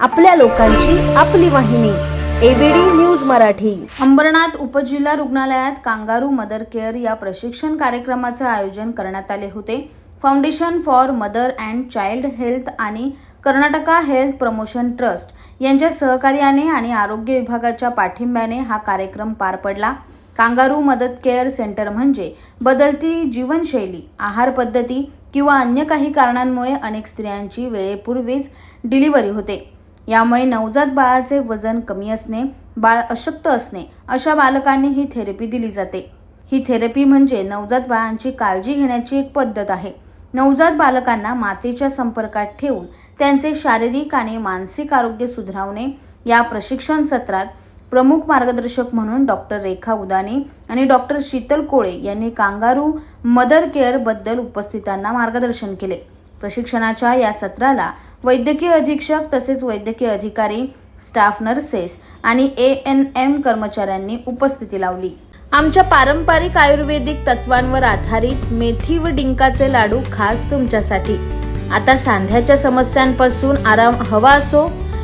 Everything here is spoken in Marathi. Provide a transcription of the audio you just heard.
आपल्या लोकांची आपली वाहिनी एबीडी न्यूज मराठी. अंबरनाथ उपजिल्हा रुग्णालयात कांगारू मदर केअर या प्रशिक्षण कार्यक्रमाचे आयोजन करण्यात आले होते. Foundation for mother and child health आणि कर्नाटका हेल्थ प्रमोशन ट्रस्ट यांच्या सहकार्याने आणि आरोग्य विभागाच्या पाठिंब्याने हा कार्यक्रम पार पडला. कांगारू मदत केअर सेंटर म्हणजे बदलती जीवनशैली आहार पद्धती किंवा अन्य काही कारणांमुळे अनेक स्त्रियांची वेळेपूर्वीच डिलिव्हरी होते. यामुळे नवजात बाळाचे वजन कमी असणे बाळ अशक्त असणे अशा बालकांनी ही थेरपी दिली जाते. ही थेरपी म्हणजे नवजात बाळांची काळजी घेण्याची एक पद्धत आहे. नवजात बालकांना मातेच्या संपर्कात ठेवून त्यांचे शारीरिक आणि मानसिक आरोग्य सुधारवणे या प्रशिक्षण सत्रात प्रमुख मार्गदर्शक म्हणून डॉक्टर रेखा उदानी आणि डॉक्टर शीतल कोळे यांनी कांगारू मदर केअरबद्दल उपस्थितांना मार्गदर्शन केले. प्रशिक्षणाच्या या सत्राला वैद्यकीय अधीक्षक तसेच वैद्यकीय अधिकारी स्टाफ नर्सेस आणि ए एन एम कर्मचाऱ्यांनी उपस्थिती लावली. आमच्या पारंपरिक आयुर्वेदिक तत्वांवर आधारित मेथी व डिंकाचे लाडू खास तुमच्यासाठी. आता सांध्याच्या समस्यांपासून आराम हवा असो